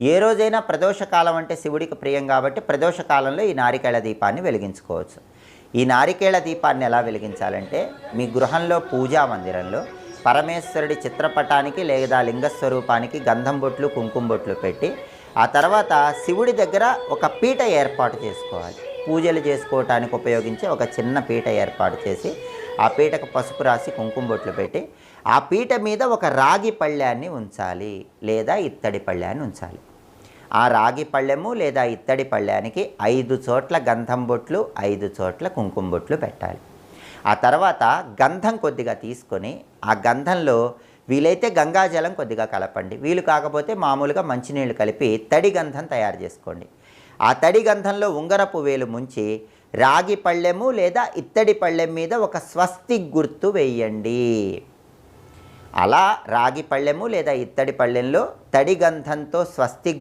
ఏ రోజైనా ప్రదోషకాలం అంటే శివుడికి ప్రియం కాబట్టి ప్రదోషకాలంలో ఈ నారికేళ దీపాన్ని వెలిగించుకోవచ్చు. ఈ నారికేళ దీపాన్ని ఎలా వెలిగించాలంటే మీ గృహంలో పూజా మందిరంలో పరమేశ్వరుడి చిత్రపటానికి లేదా లింగస్వరూపానికి గంధం బొట్లు కుంకుమ బొట్లు పెట్టి ఆ తర్వాత శివుడి దగ్గర ఒక పీట ఏర్పాటు చేసుకోవాలి. పూజలు చేసుకోవటానికి ఉపయోగించే ఒక చిన్న పీట ఏర్పాటు చేసి ఆ పీటకు పసుపు రాసి కుంకుమ బొట్లు పెట్టి ఆ పీట మీద ఒక రాగి పళ్ళాన్ని ఉంచాలి లేదా ఇత్తడి పళ్ళాన్ని ఉంచాలి. ఆ రాగి పళ్ళెము లేదా ఇత్తడి పళ్ళానికి ఐదు చోట్ల గంధం బొట్లు ఐదు చోట్ల కుంకుమ బొట్లు పెట్టాలి. ఆ తర్వాత గంధం కొద్దిగా తీసుకొని ఆ గంధంలో వీలైతే గంగాజలం కొద్దిగా కలపండి. వీలు కాకపోతే మామూలుగా మంచినీళ్ళు కలిపి తడి గంధం తయారు చేసుకోండి. ఆ తడి గంధంలో ఉంగరపు వేలు ముంచి రాగి పళ్ళెము లేదా ఇత్తడి పళ్ళెం మీద ఒక స్వస్తి గుర్తు వేయండి. అలా రాగి పళ్ళెము లేదా ఇత్తడి పళ్ళెంలో తడి గంధంతో స్వస్తి